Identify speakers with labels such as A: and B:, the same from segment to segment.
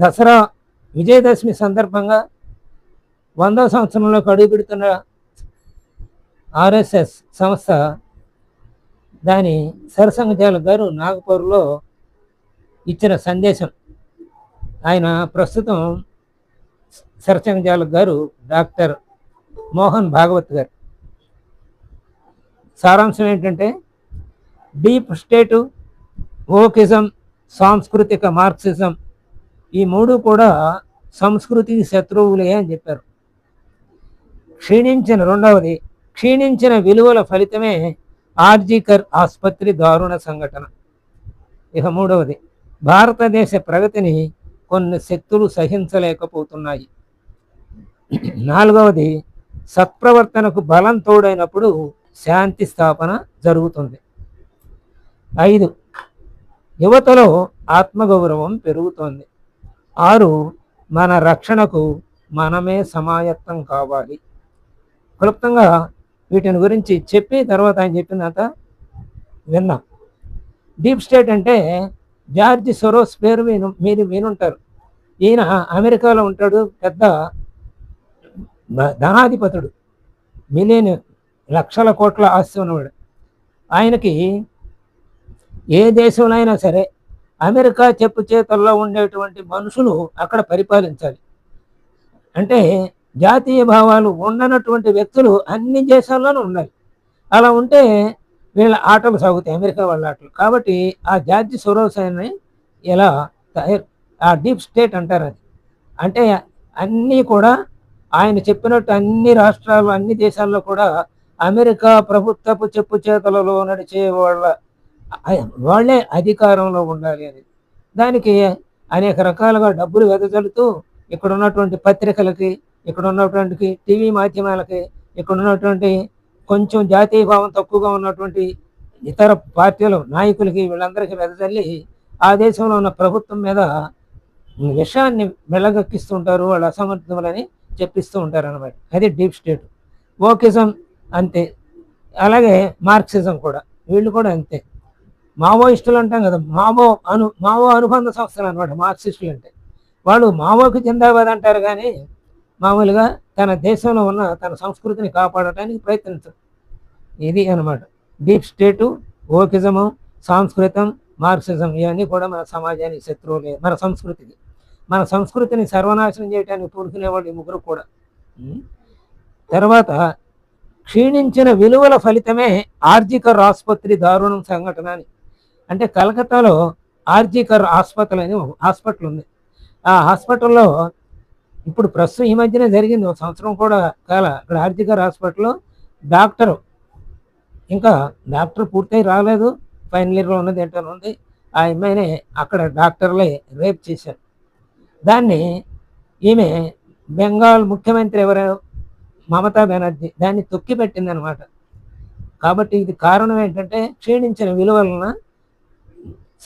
A: దసరా విజయదశమి సందర్భంగా వందో సంవత్సరంలోకి అడుగుపెడుతున్న ఆర్ఎస్ఎస్ సంస్థ దాని సరసంఘచాల గారు నాగపూర్లో ఇచ్చిన సందేశం. ఆయన ప్రస్తుతం సరసంఘచాలక్ గారు డాక్టర్ మోహన్ భాగవత్ గారు. సారాంశం ఏంటంటే డీప్ స్టేటు ఓకిజం సాంస్కృతిక మార్క్సిజం ఈ మూడు కూడా సంస్కృతికి శత్రువులే అని చెప్పారు. క్షీణించిన రెండవది క్షీణించిన విలువల ఫలితమే ఆర్జికర్ ఆసుపత్రి దారుణ సంఘటన. ఇక మూడవది భారతదేశ ప్రగతిని కొన్ని శక్తులు సహించలేకపోతున్నాయి. నాలుగవది సత్ప్రవర్తనకు బలం తోడైనప్పుడు శాంతి స్థాపన జరుగుతుంది. ఐదు యువతలో ఆత్మగౌరవం పెరుగుతోంది. ఆరు మన రక్షణకు మనమే సమాయత్తం కావాలి. క్లుప్తంగా వీటిని గురించి చెప్పి తర్వాత ఆయన చెప్పినంత విన్నా. డీప్ స్టేట్ అంటే జార్జ్ సొరోస్ పేరు విను మీరు వినుంటారు. ఈయన అమెరికాలో ఉంటాడు పెద్ద ధనాధిపతుడు మిలియన్ లక్షల కోట్ల ఆస్తి ఉన్నవాడు. ఆయనకి ఏ దేశంలో అయినా సరే అమెరికా చెప్పు చేతల్లో ఉండేటువంటి మనుషులు అక్కడ పరిపాలించాలి. అంటే జాతీయ భావాలు ఉండనటువంటి వ్యక్తులు అన్ని దేశాల్లోనూ ఉండాలి. అలా ఉంటే వీళ్ళ ఆటలు సాగుతాయి అమెరికా వాళ్ళ ఆటలు. కాబట్టి ఆ జార్జి సొరోస్ ఇలా తయారు ఆ డీప్ స్టేట్ అంటారు అది. అంటే అన్నీ కూడా ఆయన చెప్పినట్టు అన్ని రాష్ట్రాలు అన్ని దేశాల్లో కూడా అమెరికా ప్రభుత్వపు చెప్పు చేతలలో నడిచే వాళ్ళ వాళ్ళే అధికారంలో ఉండాలి అని. దానికి అనేక రకాలుగా డబ్బులు వెదజల్లుతూ ఇక్కడ ఉన్నటువంటి పత్రికలకి ఇక్కడ ఉన్నటువంటి టీవీ మాధ్యమాలకి ఇక్కడ ఉన్నటువంటి కొంచెం జాతీయ భావం తక్కువగా ఉన్నటువంటి ఇతర పార్టీలు నాయకులకి వీళ్ళందరికీ వెదజల్లి ఆ దేశంలో ఉన్న ప్రభుత్వం మీద విషయాన్ని మెలగక్కిస్తుంటారు వాళ్ళు అసమర్థములని చెప్పిస్తూ ఉంటారు అనమాట అది డీప్ స్టేట్. ఓకిజం అంతే. అలాగే మార్క్సిజం కూడా. వీళ్ళు కూడా అంతే. మావోయిస్టులు అంటాం కదా మావో అను మావో అనుబంధ సంస్థలు అనమాట మార్క్సిస్టులు అంటే. వాళ్ళు మావోకి జిందాబాద్ అంటారు కానీ మామూలుగా తన దేశంలో ఉన్న తన సంస్కృతిని కాపాడటానికి ప్రయత్నించరు. ఇది అన్నమాట. డీప్ స్టేటు ఓకిజము సాంస్కృతం మార్క్సిజం ఇవన్నీ కూడా మన సమాజానికి శత్రువులే మన సంస్కృతికి. మన సంస్కృతిని సర్వనాశనం చేయడానికి పూనుకునేవాళ్ళు ఈ ముగ్గురు కూడా. తర్వాత క్షీణించిన విలువల ఫలితమే ఆర్థిక రాసుపత్రి దారుణం సంఘటన అని. అంటే కలకత్తాలో ఆర్జికర్ ఆసుపత్రి అని హాస్పిటల్ ఉంది. ఆ హాస్పిటల్లో ఇప్పుడు ప్రస్తుతం ఈ మధ్యనే జరిగింది. ఒక సంవత్సరం కూడా కాల ఇక్కడ ఆర్జీకర్ హాస్పిటల్లో డాక్టర్ ఇంకా డాక్టర్ పూర్తయి రాలేదు. ఫైనల్ ఇయర్లో ఉన్నది ఏంటో ఉంది ఆ అమ్మాయిని అక్కడ డాక్టర్లే రేప్ చేశారు. దాన్ని ఈమె బెంగాల్ ముఖ్యమంత్రి ఎవరు? మమతా బెనర్జీ. దాన్ని తొక్కిపెట్టింది అనమాట కాబట్టి ఇది కారణం ఏంటంటే క్షీణించిన విలువలన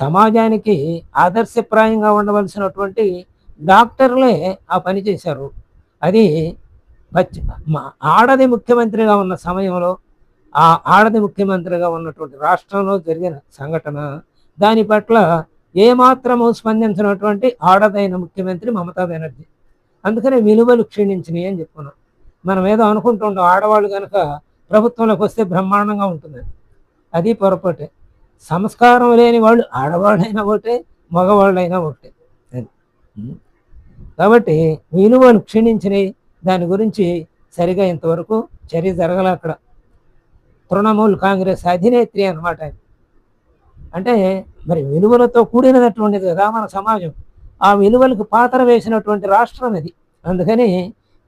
A: సమాజానికి ఆదర్శప్రాయంగా ఉండవలసినటువంటి డాక్టర్లే ఆ పని చేశారు. అది ఆడది ముఖ్యమంత్రిగా ఉన్న సమయంలో ఆ ఆడది ముఖ్యమంత్రిగా ఉన్నటువంటి రాష్ట్రంలో జరిగిన సంఘటన దాని పట్ల ఏమాత్రము స్పందించినటువంటి ఆడదైన ముఖ్యమంత్రి మమతా బెనర్జీ. అందుకనే విలువలు క్షీణించినాయి అని చెప్పుకున్నాం. మనం ఏదో అనుకుంటుంటాం ఆడవాళ్ళు కనుక ప్రభుత్వంలోకి వస్తే బ్రహ్మాండంగా ఉంటుంది. అది పొరపాటే. సంస్కారం లేని వాళ్ళు ఆడవాళ్ళైనా ఒకటే మగవాళ్ళైనా ఒకటే. కాబట్టి విలువలు క్షీణించినాయి దాని గురించి సరిగా ఇంతవరకు చర్య జరగల అక్కడ. తృణమూల్ కాంగ్రెస్ అధినేత్రి అనమాట అంటే మరి విలువలతో కూడినటువంటిది కదా మన సమాజం. ఆ విలువలకు పాత్ర వేసినటువంటి రాష్ట్రం అది. అందుకని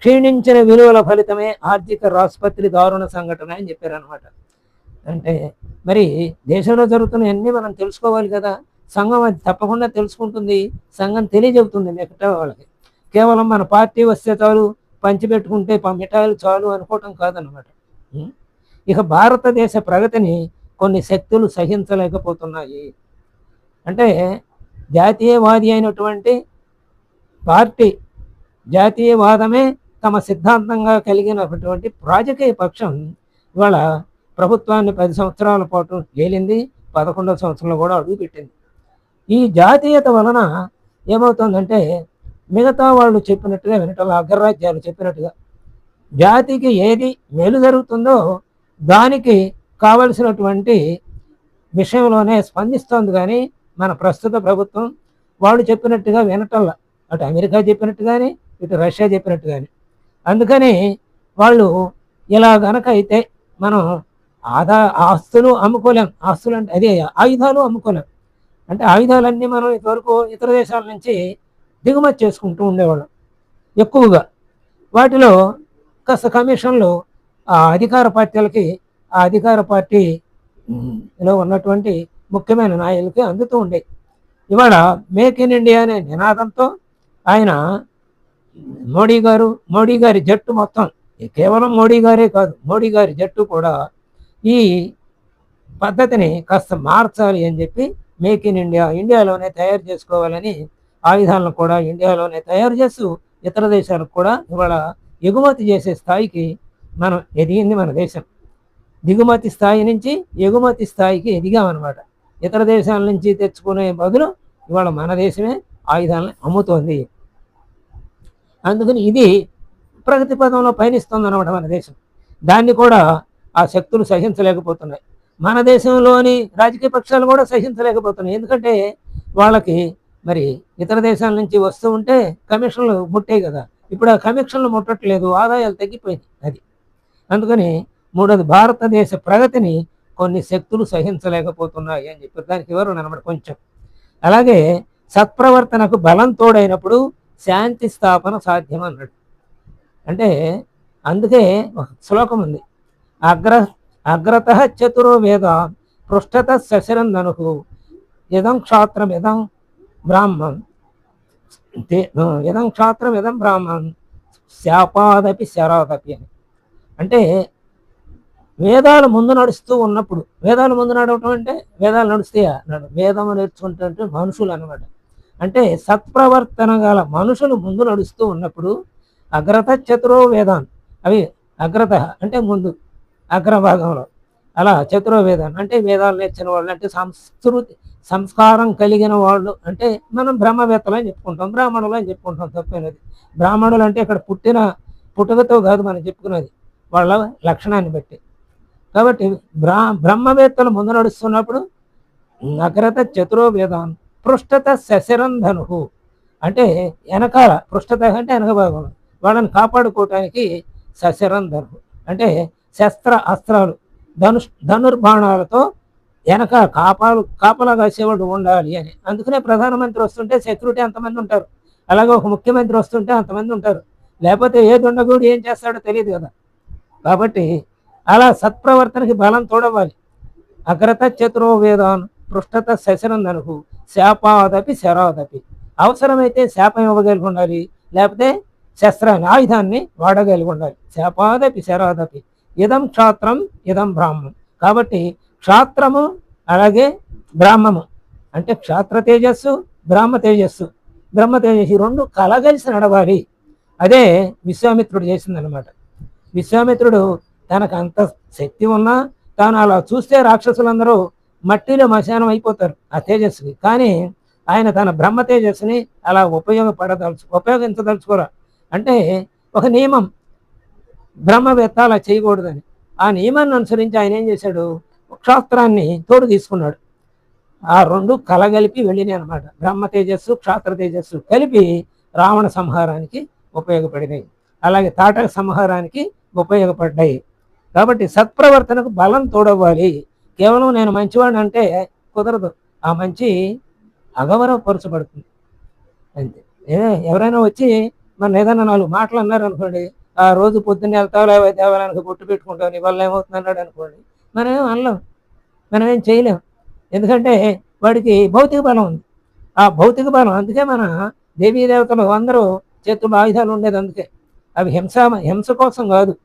A: క్షీణించిన విలువల ఫలితమే ఆర్థిక రాస్పత్రి దారుణ సంఘటన అని చెప్పారు అనమాట అంటే మరి దేశంలో జరుగుతున్నవన్నీ మనం తెలుసుకోవాలి కదా. సంఘం అది తప్పకుండా తెలుసుకుంటుంది. సంఘం తెలియజెబుతుంది మిగతా వాళ్ళకి. కేవలం మన పార్టీ వస్తే చాలు పంచిపెట్టుకుంటే మిఠాయిలు చాలు అనుకోవటం కాదనమాట ఇక భారతదేశ ప్రగతిని కొన్ని శక్తులు సహించలేకపోతున్నాయి. అంటే జాతీయవాది అయినటువంటి పార్టీ జాతీయవాదమే తమ సిద్ధాంతంగా కలిగినటువంటి రాజకీయ పక్షం ఇవాళ ప్రభుత్వాన్ని పది సంవత్సరాల పాటు ఏలింది పదకొండవ సంవత్సరంలో కూడా అడుగుపెట్టింది ఈ జాతీయత వలన ఏమవుతుందంటే మిగతా వాళ్ళు చెప్పినట్టుగా వినటం అగ్రరాజ్యాలు చెప్పినట్టుగా జాతికి ఏది మేలు జరుగుతుందో దానికి కావలసినటువంటి విషయంలోనే స్పందిస్తోంది. కానీ మన ప్రస్తుత ప్రభుత్వం వాళ్ళు చెప్పినట్టుగా వినటల్లా అటు అమెరికా చెప్పినట్టు కానీ ఇటు రష్యా చెప్పినట్టు కానీ అందుకని వాళ్ళు ఇలా గనక అయితే మనం ఆదా ఆస్తులు అమ్ముకోలేం. ఆస్తులు అంటే అదే ఆయుధాలు అమ్ముకోలేం. అంటే ఆయుధాలన్నీ మనం ఇంతవరకు ఇతర దేశాల నుంచి దిగుమతి చేసుకుంటూ ఉండేవాళ్ళం. ఎక్కువగా. వాటిలో కాస్త కమిషన్లు ఆ అధికార పార్టీలకి ఆ అధికార పార్టీ లో ఉన్నటువంటి ముఖ్యమైన నాయకులకి అందుతూ ఉండేవి. ఇవాళ మేక్ ఇన్ ఇండియా అనే నినాదంతో ఆయన మోడీ గారు మోడీ గారి జట్టు మొత్తం కేవలం మోడీ గారే కాదు మోడీ గారి జట్టు కూడా ఈ పద్ధతిని కాస్త మార్చాలి అని చెప్పి మేక్ ఇన్ ఇండియా ఇండియాలోనే తయారు చేసుకోవాలని ఆయుధాలను కూడా ఇండియాలోనే తయారు చేస్తూ ఇతర దేశాలకు కూడా ఇవాళ ఎగుమతి చేసే స్థాయికి మనం ఎదిగింది మన దేశం. దిగుమతి స్థాయి నుంచి ఎగుమతి స్థాయికి ఎదిగామన్నమాట ఇతర దేశాల నుంచి తెచ్చుకునే బదులు ఇవాళ మన దేశమే ఆయుధాలను అమ్ముతోంది. అందుకని ఇది ప్రగతి పదంలో పయనిస్తుంది అనమాట మన దేశం. దాన్ని కూడా ఆ శక్తులు సహించలేకపోతున్నాయి. మన దేశంలోని రాజకీయ పక్షాలు కూడా సహించలేకపోతున్నాయి. ఎందుకంటే వాళ్ళకి మరి ఇతర దేశాల నుంచి వస్తూ ఉంటే కమిషన్లు ముట్టాయి కదా. ఇప్పుడు ఆ కమిషన్లు ముట్టట్లేదు ఆదాయాలు తగ్గిపోయింది అది. అందుకని మూడోది భారతదేశ ప్రగతిని కొన్ని శక్తులు సహించలేకపోతున్నాయి అని చెప్పి దానికి వివరణ అనమాట కొంచెం. అలాగే సత్ప్రవర్తనకు బలం తోడైనప్పుడు శాంతి స్థాపన సాధ్యం అన్నాడు. అంటే అందుకే ఒక శ్లోకం ఉంది. అగ్ర అగ్రత చతురో వేద పృష్ఠత శశరంధనుకు ఇదం క్షాత్రం ఇదం బ్రాహ్మణ్. యదం ఇదం క్షాత్రం ఇదం బ్రాహ్మణ్. శాపాదపి శరాదపి అని. అంటే వేదాలు ముందు నడుస్తూ ఉన్నప్పుడు వేదాలు ముందు నడవటం అంటే వేదాలు నడుస్తాయా? నడు వేదము నేర్చుకుంటే మనుషులు అనమాట అంటే సత్ప్రవర్తన గల మనుషులు ముందు నడుస్తూ ఉన్నప్పుడు అగ్రత చతురో వేదాన్. అవి అగ్రత అంటే ముందు అగ్రభాగంలో. అలా చతుర్వేదాన్ని అంటే వేదాలు నేర్చిన వాళ్ళు అంటే సంస్కృతి సంస్కారం కలిగిన వాళ్ళు అంటే మనం బ్రహ్మవేత్తలు అని చెప్పుకుంటాం బ్రాహ్మణులు అని చెప్పుకుంటాం తప్పైనది. బ్రాహ్మణులు అంటే ఇక్కడ పుట్టిన పుట్టుకతో కాదు మనం చెప్పుకున్నది వాళ్ళ లక్షణాన్ని బట్టి. కాబట్టి బ్రా బ్రహ్మవేత్తలు ముందు నడుస్తున్నప్పుడు నగరత చతురోవేదాన్ పృష్ఠత శశరంధను అంటే వెనకాల పృష్ఠత అంటే వెనక భాగంలో వాళ్ళని కాపాడుకోవటానికి శశిరంధను అంటే శస్త్ర అస్త్రాలు ధనుష్ ధనుర్బాణాలతో వెనక కాపాలు కాపలా కాసేవాడు ఉండాలి అని. అందుకనే ప్రధానమంత్రి వస్తుంటే సెక్యూరిటీ అంతమంది ఉంటారు. అలాగే ఒక ముఖ్యమంత్రి వస్తుంటే అంతమంది ఉంటారు. లేకపోతే ఏ దొండగూడు ఏం చేస్తాడో తెలియదు కదా. కాబట్టి అలా సత్ప్రవర్తనకి బలం తోడవాలి అగ్రత చతురో వేదాన్ పృష్ఠత శశరంధనుకు శాపాదపి శరాదపి. అవసరమైతే శాపం ఇవ్వగలిగి ఉండాలి. లేకపోతే శస్త్రాన్ని ఆయుధాన్ని వాడగలిగి ఉండాలి. శాపాదపి శరాదపి. ఇదం క్షాత్రం ఇదం బ్రాహ్మం కాబట్టి క్షాత్రము అలాగే బ్రాహ్మము. అంటే క్షాత్ర తేజస్సు బ్రాహ్మ తేజస్సు. బ్రహ్మ తేజస్సు రెండు కలగలిసి నడవాలి. అదే విశ్వామిత్రుడు చేసిందనమాట విశ్వామిత్రుడు తనకు అంత శక్తి ఉన్నా తాను అలా చూస్తే రాక్షసులందరూ మట్టిలో మశానం అయిపోతారు ఆ తేజస్సుకి. కానీ ఆయన తన బ్రహ్మ తేజస్సుని అలా ఉపయోగపడదలుచు ఉపయోగించదలుచుకోరా. అంటే ఒక నియమం. బ్రహ్మవేత్త అలా చేయకూడదని. ఆ నియమాన్ని అనుసరించి ఆయన ఏం చేశాడు? క్షాత్రాన్ని తోడు తీసుకున్నాడు. ఆ రెండు కలగలిపి వెళ్ళినాయి అనమాట బ్రహ్మ తేజస్సు క్షాత్ర తేజస్సు కలిపి రావణ సంహారానికి ఉపయోగపడినాయి. అలాగే తాటక సంహారానికి ఉపయోగపడ్డాయి. కాబట్టి సత్ప్రవర్తనకు బలం తోడవ్వాలి. కేవలం నేను మంచివాడిని అంటే కుదరదు. ఆ మంచి అగౌరవపరచబడుతుంది. అంతే. ఎవరైనా వచ్చి మన ఏదైనా నాలుగు మాటలు అన్నారు అనుకోండి ఆ రోజు పొద్దున్న వెళ్తావు లేకపోతే దేవాలయానికి బొట్టు పెట్టుకుంటావు నీ వల్ల ఏమవుతుందన్నాడు అనుకోండి. మనం ఏం అనలేం. మనం ఏం చేయలేం. ఎందుకంటే వాడికి భౌతిక బలం ఉంది. ఆ భౌతిక బలం అందుకే మన దేవీ దేవతలు అందరూ చేతులు ఆయుధాలు ఉండేది అందుకే. అవి హింస హింస కోసం కాదు.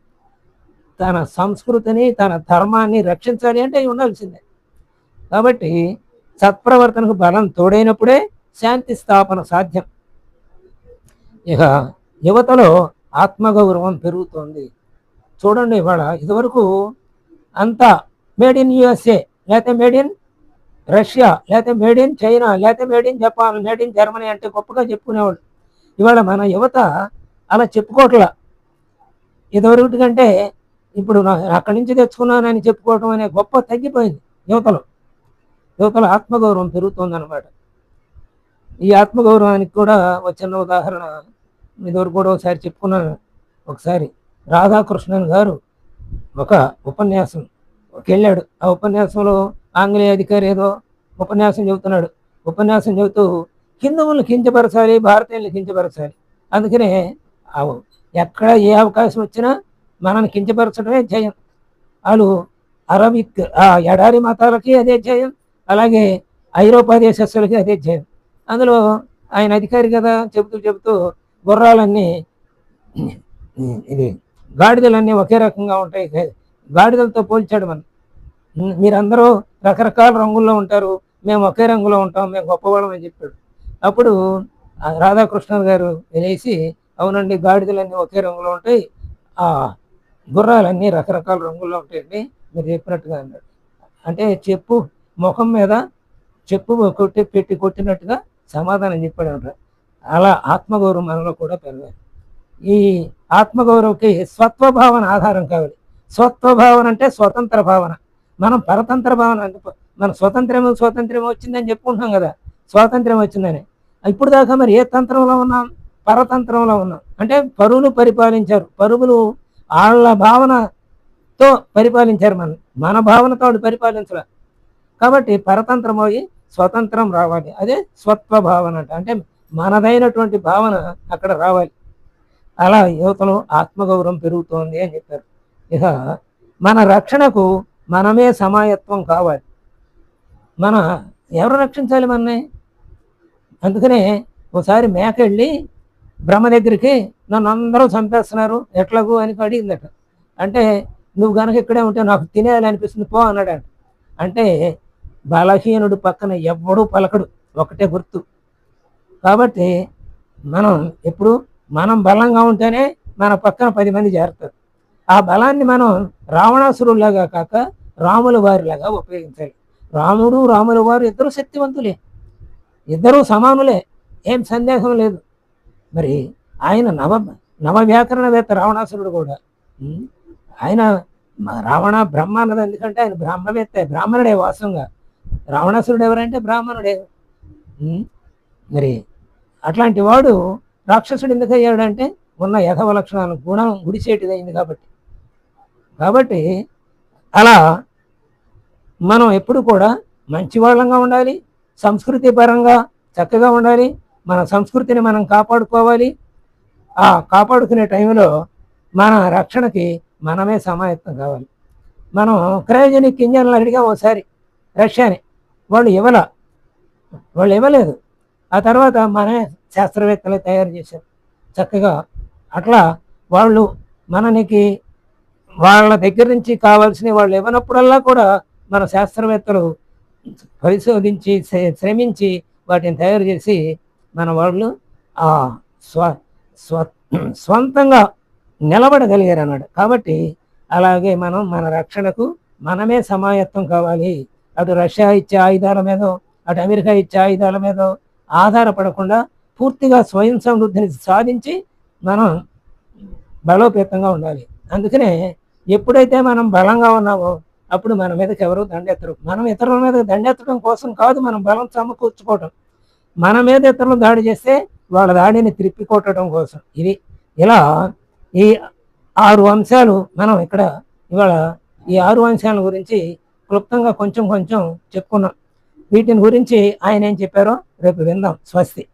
A: తన సంస్కృతిని తన ధర్మాన్ని రక్షించాలి అంటే అవి ఉండాల్సిందే. కాబట్టి సత్ప్రవర్తనకు బలం తోడైనప్పుడే శాంతి స్థాపన సాధ్యం. ఇక యువతలో ఆత్మగౌరవం పెరుగుతోంది. చూడండి ఇవాళ ఇదివరకు అంతా మేడ్ ఇన్ యుఎస్ఏ లేకపోతే మేడ్ ఇన్ రష్యా లేకపోతే మేడ్ ఇన్ చైనా లేకపోతే made in Japan made in Germany అంటే గొప్పగా చెప్పుకునేవాళ్ళు. ఇవాళ మన యువత అలా చెప్పుకోవట్లా ఇదివరకటి కంటే ఇప్పుడు నా అక్కడి నుంచి తెచ్చుకున్నానని చెప్పుకోవటం అనే గొప్ప తగ్గిపోయింది యువతలో. యువతలో ఆత్మగౌరవం పెరుగుతుందన్నమాట. ఈ ఆత్మగౌరవానికి కూడా వచ్చిన ఉదాహరణ ఇదివరకు కూడా ఒకసారి చెప్పుకున్నాను. ఒకసారి రాధాకృష్ణన్ గారు ఒక ఉపన్యాసం వెళ్ళాడు ఆ ఉపన్యాసంలో ఆంగ్లేయ అధికారి ఏదో ఉపన్యాసం చెబుతున్నాడు. ఉపన్యాసం చెబుతూ హిందువులను కించపరచాలి భారతీయులను కించపరచాలి. అందుకనే ఆ ఎక్కడ ఏ అవకాశం వచ్చినా మనల్ని కించపరచడమే జయం. వాళ్ళు అరబిక్ ఆ ఎడారి మతాలకి అదే జయం. అలాగే ఐరోపా దేశస్తులకి అదే జయం. అందులో ఆయన అధికారి కదా చెబుతూ చెబుతూ గుర్రాలన్నీ ఇది గాడిదలన్నీ ఒకే రకంగా ఉంటాయి. గాడిదలతో పోల్చాడు మనం. మీరందరూ రకరకాల రంగుల్లో ఉంటారు. మేము ఒకే రంగులో ఉంటాం. మేము గొప్పవాళ్ళం అని చెప్పాడు. అప్పుడు రాధాకృష్ణ గారు లేచి అవునండి గాడిదలన్నీ ఒకే రంగులో ఉంటాయి. ఆ గుర్రాలన్నీ రకరకాల రంగుల్లో ఉంటాయండి. మీరు చెప్పినట్టుగా అన్నాడు. అంటే చెప్పు ముఖం మీద చెప్పు కొట్టి పెట్టి కొట్టినట్టుగా సమాధానం చెప్పాడు అంటారు అలా ఆత్మగౌరవం మనలో కూడా పెరగాలి. ఈ ఆత్మగౌరవకి స్వత్వభావన ఆధారం కావాలి. స్వత్వభావన అంటే స్వతంత్ర భావన. మనం పరతంత్ర భావన అంటే మన స్వతంత్రము స్వాతంత్ర్యం వచ్చిందని చెప్పుకుంటున్నాం కదా. స్వాతంత్ర్యం వచ్చిందని. ఇప్పుడు దాకా మరి ఏ తంత్రంలో ఉన్నాం? పరతంత్రంలో ఉన్నాం. అంటే పరువులు పరిపాలించారు. పరువులు వాళ్ళ భావనతో పరిపాలించారు మన మన భావనతో పరిపాలించడం పరిపాలించాల. కాబట్టి పరతంత్రం పోయి స్వతంత్రం రావాలి. అదే స్వత్వ భావన అంటే మనదైనటువంటి భావన అక్కడ రావాలి. అలా యువతలో ఆత్మగౌరవం పెరుగుతోంది అని చెప్పారు. ఇక మన రక్షణకు మనమే సమాయత్వం కావాలి. మన ఎవరు రక్షించాలి మనని? అందుకనే ఒకసారి మేక వెళ్ళి బ్రహ్మ దగ్గరికి నన్ను అందరూ చంపేస్తున్నారు ఎట్లాగూ అని అడిగిందట. అంటే నువ్వు కనుక ఇక్కడే ఉంటే నాకు తినేయాలి అనిపిస్తుంది పో అన్నాడు అంటే బలహీనుడు పక్కన ఎవ్వడూ పలకడు ఒకటే గుర్తు. కాబట్టి మనం ఎప్పుడు మనం బలంగా ఉంటేనే మన పక్కన పది మంది చేరుతారు. ఆ బలాన్ని మనం రావణాసురులాగా కాక రాముల వారిలాగా ఉపయోగించాలి. రాముడు రాముల వారు ఇద్దరు శక్తివంతులే. ఇద్దరూ సమానులే. ఏం సందేహం లేదు. మరి ఆయన నవ నవ వ్యాకరణవేత్త రావణాసురుడు కూడా ఆయన రావణ బ్రహ్మ అన్నది ఎందుకంటే ఆయన బ్రహ్మవేత్త బ్రాహ్మణుడే వాసంగా రావణాసురుడు ఎవరంటే బ్రాహ్మణుడే. మరి అట్లాంటి వాడు రాక్షసుడు ఎందుకు అయ్యాడంటే ఉన్న యథవ లక్షణాలు గుణం గుడిసేటిదైంది కాబట్టి. కాబట్టి అలా మనం ఎప్పుడు కూడా మంచి వాళ్ళంగా ఉండాలి సంస్కృతి పరంగా చక్కగా ఉండాలి మన సంస్కృతిని మనం కాపాడుకోవాలి. ఆ కాపాడుకునే టైంలో మన రక్షణకి మనమే సమాయత్తం కావాలి. మనం క్రయోజనిక్ ఇంజన్లు అడిగా ఒకసారి రష్యాని వాళ్ళు ఇవ్వల వాళ్ళు ఇవ్వలేదు. ఆ తర్వాత మనమే శాస్త్రవేత్తలు తయారు చేశారు. చక్కగా అట్లా వాళ్ళు మననికి వాళ్ళ దగ్గర నుంచి కావాల్సిన వాళ్ళు ఇవ్వనప్పుడల్లా కూడా మన శాస్త్రవేత్తలు పరిశోధించి శ్రమించి వాటిని తయారు చేసి మన వాళ్ళు ఆ స్వ స్వ స్వంతంగా నిలబడగలిగారు అన్నాడు కాబట్టి అలాగే మనం మన రక్షణకు మనమే సమాయత్తం కావాలి. అటు రష్యా ఇచ్చే ఆయుధాల మీదో అటు అమెరికా ఇచ్చే ఆయుధాల మీదో ఆధారపడకుండా పూర్తిగా స్వయం సమృద్ధిని సాధించి మనం బలోపేతంగా ఉండాలి. అందుకనే ఎప్పుడైతే మనం బలంగా ఉన్నామో అప్పుడు మన మీదకి ఎవరు దండెత్తరు. మనం ఇతరుల మీద దండెత్తడం కోసం కాదు మనం బలం సమకూర్చుకోవటం. మన మీద ఇతరులు దాడి చేస్తే వాళ్ళ దాడిని త్రిప్పికొట్టడం కోసం. ఇది ఇలా ఈ ఆరు అంశాలు మనం ఇక్కడ ఇవాళ ఈ ఆరు అంశాల గురించి క్లుప్తంగా కొంచెం కొంచెం చెప్పుకున్నాం. వీటిని గురించి ఆయన ఏం చెప్పారో రేపు విందాం. స్వస్తి.